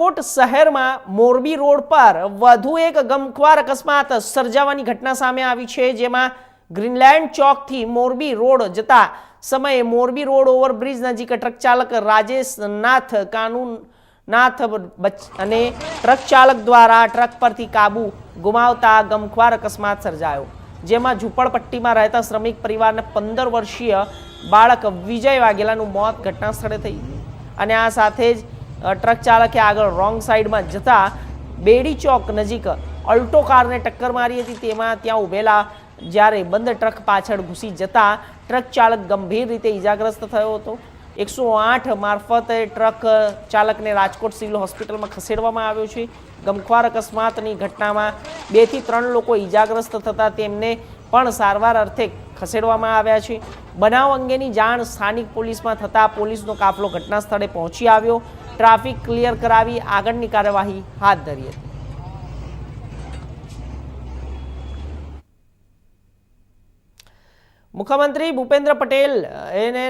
રાજકોટ શહેરમાં મોરબી રોડ પર વધુ એક ગમખ્વાર અકસ્માત સર્જાવાની ઘટના સામે આવી છે, જેમાં ગ્રીનલેન્ડ ચોકથી મોરબી રોડ જતા સમયે મોરબી રોડ ઓવરબ્રિજ નજીક ટ્રક ચાલક રાજેશ નાથ, કાનૂન નાથ અને ટ્રક ચાલક દ્વારા ટ્રક પરથી કાબુ ગુમાવતા ગમખ્વાર અકસ્માત સર્જાયો, જેમાં ઝૂંપડપટ્ટીમાં રહેતા શ્રમિક પરિવારને પંદર વર્ષીય બાળક વિજય વાઘેલાનું મોત ઘટના સ્થળે થઈ અને આ સાથે જ ટ્રક ચાલકે આગળ રોંગ સાઈડમાં જતા બેડી ચોક નજીક અલ્ટો કારને ટક્કર મારી હતી. તેમાં ત્યાં ઊભેલા જ્યારે બંધ ટ્રક પાછળ ઘૂસી જતા ટ્રક ચાલક ગંભીર રીતે ઇજાગ્રસ્ત થયો હતો. એકસો આઠ મારફતે ટ્રક ચાલકને રાજકોટ સિવિલ હોસ્પિટલમાં ખસેડવામાં આવ્યો છે. ગમખ્વાર અકસ્માતની ઘટનામાં બેથી ત્રણ લોકો ઈજાગ્રસ્ત થતાં તેમને પણ સારવાર અર્થે ખસેડવામાં આવ્યા છે. બનાવ અંગેની જાણ સ્થાનિક પોલીસમાં થતાં પોલીસનો કાફલો ઘટના સ્થળે પહોંચી આવ્યો. ટ્રાફિક ક્લિયર કરાવી આગળની કાર્યવાહી હાથ ધરી હતી. મુખ્યમંત્રી ભૂપેન્દ્ર પટેલ એને